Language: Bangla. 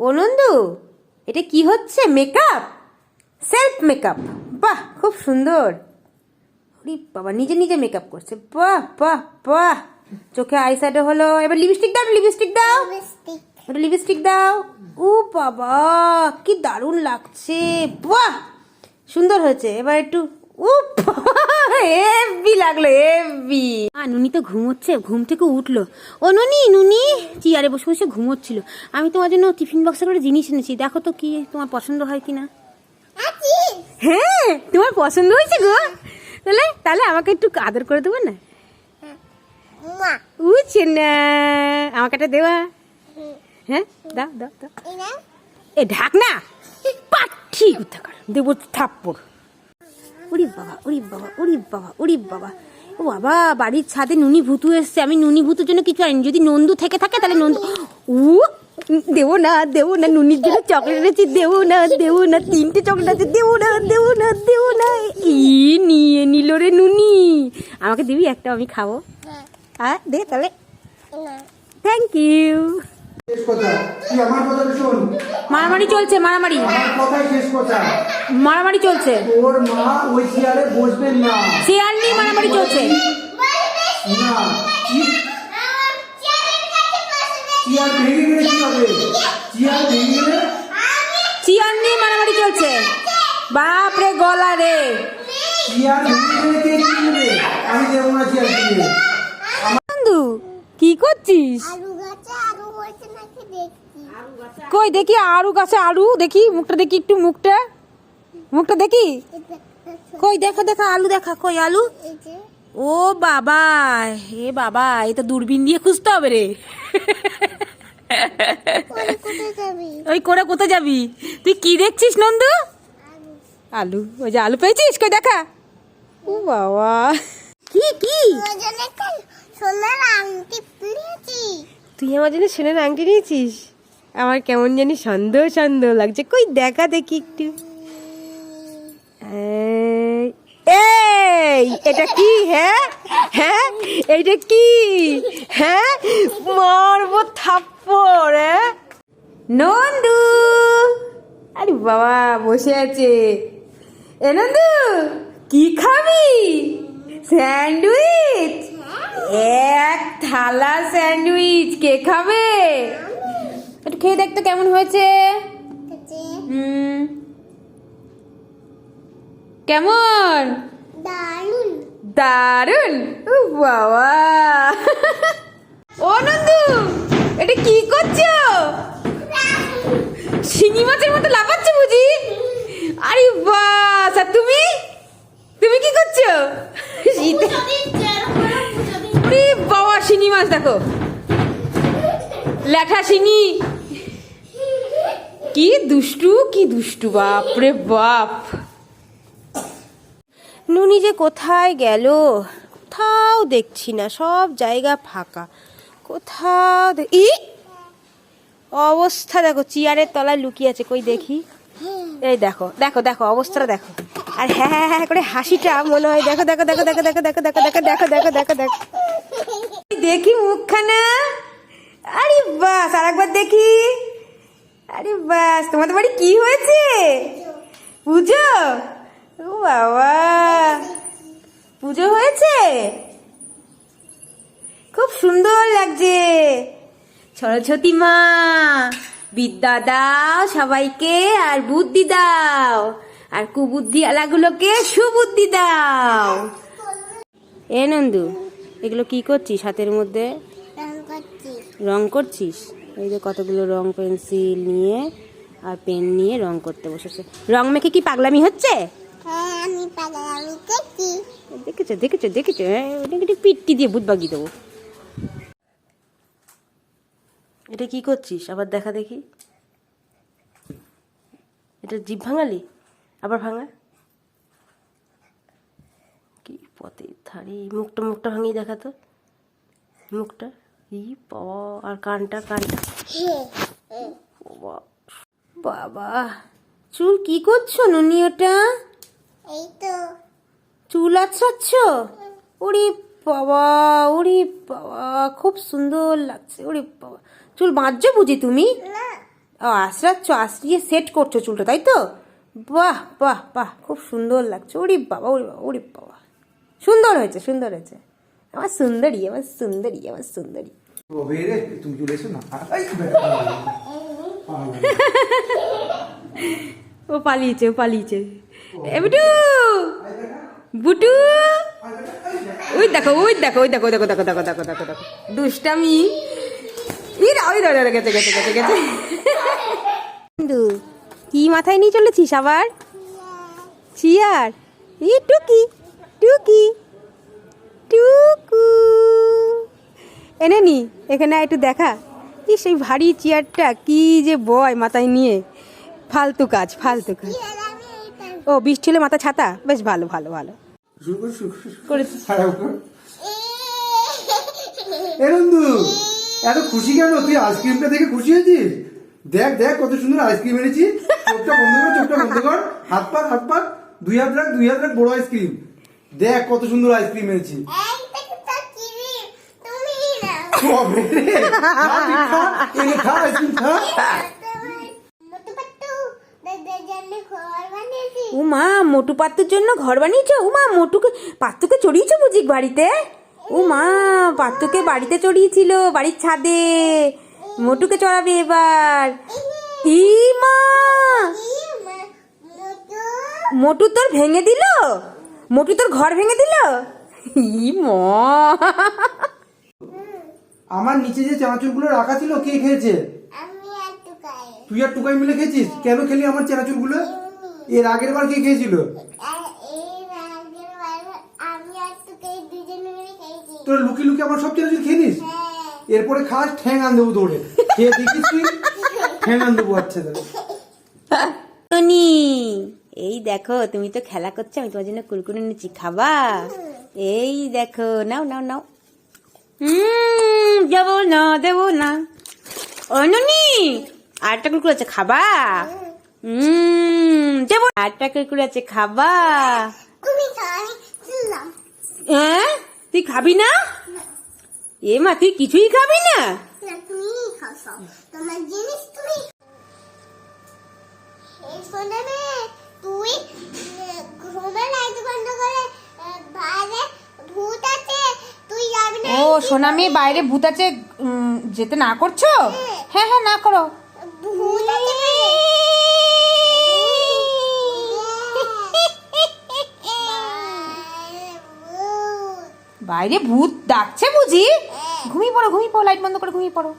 ও নন্দু এটা কি হচ্ছে? মেকআপ সেলফ মেকআপ বাহ খুব সুন্দর। ওরে বাবা নিজে নিজে মেকআপ করছে। বাহ বাহ বাহ। চোখে আই শ্যাডো হলো এবার লিপস্টিক দাও লিপস্টিক দাও। লিপস্টিক একটা লিপস্টিক দাও। ও বাবা কি দারুণ লাগছে। বাহ সুন্দর হয়েছে। এবার একটু ও হেভি লাগল হেভি। আ নুনি তো ঘুমোচ্ছে ঘুম থেকে উঠল। ও নুনি নুনি চেয়ারে বসে বসে ঘুমোচ্ছিল। আমি তোমার জন্য টিফিন বক্সে করে জিনিস এনেছি। দেখো তো কি তোমার পছন্দ হয় কিনা। আছি হ্যাঁ তোমার পছন্দ হয়েছে গো। তাহলে তাহলে আমাকে একটু আদর করে দেবো না? মা। উচ্ছে না আমাকে একটা দেওয়া। হ্যাঁ দাও দাও দাও। এ ঢাক না পাঠি কোথাকার দেবো থাপ্পড়। ওরে বাবা ওরে বাবা ওরে বাবা ওরে বাবা। ও বাবা বাড়ির ছাদে নুনি ভুতু এসছে। আমি নুনি ভুতুর জন্য কিছু আনি যদি নন্দু থেকে থাকে তাহলে নন্দু উ দেবো না দেবো না নুনির জন্য চকলেট আছে দেবো না দেবো না তিনটে চকলেট আছে দেবো না দেবো না দেবো না। ই নিয়ে নিল রে নুনি। আমাকে দিবি একটা আমি খাব। হ্যাঁ। দে তাহলে। থ্যাংক ইউ আমার কথা শোন মারামারি চলছে মারামারি। কথাই শেষ কথা। মারামারি চলছে। তোর মা ওই চেয়ারে বসবেন না। চেয়ার নিয়ে মারামারি চলছে। না চেয়ার ভেঙে গেলে কি হবে? চেয়ার ভেঙে গেলে? চেয়ার নিয়ে মারামারি চলছে। বাপ রে গলা রে। চেয়ার ভেঙে গেলে কে কি আমি দেবো না চেয়ার কিনে বন্ধু কি করছিস আলু গাছে আলু হয়েছে নাকি দেখছি কই দেখি আরু গাছে আলু দেখি মুখটা দেখি একটু মুখটা। মুখটা দেখি? কই দেখা দেখা আলু দেখা কই আলু? ও বাবা এ বাবা এ তো দূরবীন দিয়ে খুঁজতে হবে রে। ওই করে কোথায় যাবি? তুই কি দেখছিস নন্দু? আলু। ওই যে আলু পেয়েছিস? কই দেখা। ও বাবা। কি কি? সোনার আংটি তুই আমার জন্য সোনার আংটি নিয়েছিস? আমার কেমন জানি সন্দেহ সন্দেহ লাগছে। কই দেখা দেখি একটু। এটা কি হ্যাঁ? হ্যাঁ? এইটা কি? হ্যাঁ? মারবো থাপ্পড় হ্যাঁ? নন্দু! আরে বাবা, বসে আছে। এ নন্দু, কি খাবি? স্যান্ডউইচ? এক থালা স্যান্ডউইচ কে খাবে? একটু খেয়ে দেখতো কেমন হয়েছে। কেমন? দারুণ দারুণ বাবা। ও নন্দু এটা কি করছ? শিঙি মাছের মতো লাফাচ্ছ বুঝি আরে বাস আর তুমি তুমি কি করছ শীতে আরে বাবা শিঙি মাছ দেখো ল্যাঠা শিঙি কি দুষ্টু কি দুষ্টু বাপ রে বাপ নুনি যে কোথায় গেল কোথাও দেখছি না সব জায়গা ফাঁকা কোথাও ই অবস্থা দেখো চেয়ারের তলায় লুকিয়ে আছে কই দেখি এই দেখো দেখো দেখো অবস্থাটা দেখো আর হ্যাঁ হ্যাঁ হ্যাঁ করে হাসিটা মনে হয় দেখো দেখো দেখো দেখো দেখো দেখো দেখো দেখো দেখো দেখো দেখো দেখো দেখি মুখখানা। আরে বাস আর একবার দেখি। আরে বাস, তোমাদের বাড়ি কি হয়েছে? পুজো? ও বাবা। পুজো হয়েছে? খুব সুন্দর লাগছে। সরস্বতী মা, বিদ্যা দাও সবাইকে, আর বুদ্ধি দাও। আর কুবুদ্ধি আলাগুলোকে সুবুদ্ধি দাও। এ নন্দু এগুলো কি করছিস হাতের মধ্যে? রং করছিস। এই যে কতগুলো রং পেন্সিল নিয়ে আর পেন নিয়ে রং করতে বসেছে। রং মেখে কি পাগলামি হচ্ছে? হ্যাঁ দেখছি দেখেছ দেখেছ। হ্যাঁ ওটাকে পিট্টি দিয়ে ভূত বাগিয়ে দেবো। এটা কি করছিস? আবার দেখা দেখি। এটা জিভ ভাঙালি? আবার ভাঙা কি ধারে মুখটা মুখটা ভাঙিয়ে দেখাতো মুখটা ই বাবা আর কানটা কানটা। বাবা বাবা। চুল কি করছ নুনি ওটা এই তো। চুল আছড়াচ্ছ? ওরে বাবা ওরে বাবা খুব সুন্দর লাগছে ওরে বাবা। চুল বাঁধছো বুঝি তুমি? ও আশ্রাচ্ছ আশ্রিয়ে সেট করছ চুলটা তাই তো? বাহ বাহ বাহ খুব সুন্দর লাগছে। ওরে বাবা ওরে বাবা ওরে বাবা। সুন্দর হয়েছে সুন্দর হয়েছে। আমার সুন্দরী আমার সুন্দরী আমার সুন্দরী। তুমি চলে এসো না। ও পালিয়েছে ও পালিয়েছে। এ বুটু! বুটু! ওই দেখো ওই দেখো ওই দেখো দেখো দেখো দেখো দেখো দেখো দেখো। দুষ্টামি। ইরা ওই ধরে গেছে গেছে গেছে গেছে। বন্ধু কি মাথায় নিয়ে চলেছিস আবার? চিয়ার। ই টুকি। টুকি টুকু এনে নি, এখানে একটু দেখা। কি সেই ভারী চেয়ারটা কি যে বয় মাথায় নিয়ে। ফালতু কাজ ফালতু কাজ। ও, বৃষ্টি হলে মাথা ছাতা? বেশ ভালো ভালো ভালো। এত খুশি কেন? তুই আইসক্রিমটা দেখে খুশি হয়েছিস? দেখ দেখ, কত সুন্দর আইসক্রিম এনেছি। চোখটা বন্ধ কর, চোখটা বন্ধ কর। হাত হাত দুই হাত রাখ, দুই হাত রাখ, বড় আইসক্রিম দেখ কত সুন্দর আইসক্রিম এনেছি। এইটা তো চিনি তুমি না। কবে রে? খা, তুই খা, এনে খা আইসক্রিম খা। মতো পাট্টু দাদা জানে ঘর বানিয়েছি। ও মা মোটু পাত্তুর জন্য ঘর বানিয়েছো? ও মা মোটুকে পাত্তুকে চড়িয়েছো বুঝি বাড়িতে? ও মা পাত্তুকে বাড়িতে চড়িয়েছিল বাড়ির ছাদে। মোটুকে চড়াবে এবার। ই মা! কি মা- মতো মোটু তোর ভেঙে দিল? মোটু তোর ঘর ভেঙে দিল? ই মা। আমার নিচে যে চানাচুরগুলো রাখা ছিল কে খেয়েছে? আমি একটু খাই তুই আর টুকাই মিলে খেয়েছিস? কেন খেলি আমার চানাচুরগুলো? এর আগের বার কে খেয়েছিল? আর এই রাগের বাইরে আমি একটু খাই দুজনে মিলে খেয়েছি। তোরা লুকি লুকি আমার সব চানাচুর খেয়ে নিস হ্যাঁ। এরপরে খাস ঠ্যাং আন দেবো দৌড়ে। খেয়ে দেখিস তুই? ঠ্যাং আন দেবো আচ্ছা এই দেখো তুমি তো খেলা করছ আমি তোমার জন্য কুরকুরে নিচ্ছি খাবা? এই দেখো নাও নাও নাও। হুম দেবো না দেবো না। অননি আরেকটা কুরকুরে আছে খাবা? হুম দেবো আরেকটা কুরকুরে আছে খাবা? হ্যাঁ? তুই খাবি না? এ মা তুই কিছুই খাবি না? তোমার জিনিস তুমি তুই ঘুমে লাইট বন্ধ করে বাইরে ভূত আছে তুই যাবি না ও সোনা মেয়ে বাইরে ভূত আছে যেতে না করছ? হ্যাঁ। হ্যাঁ না করো। ভূত আছে বাইরে ভূত ডাকছে বুঝি? ঘুমিয়ে পড়ো ঘুমিয়ে পড়ো লাইট বন্ধ করে ঘুমিয়ে পড়ো।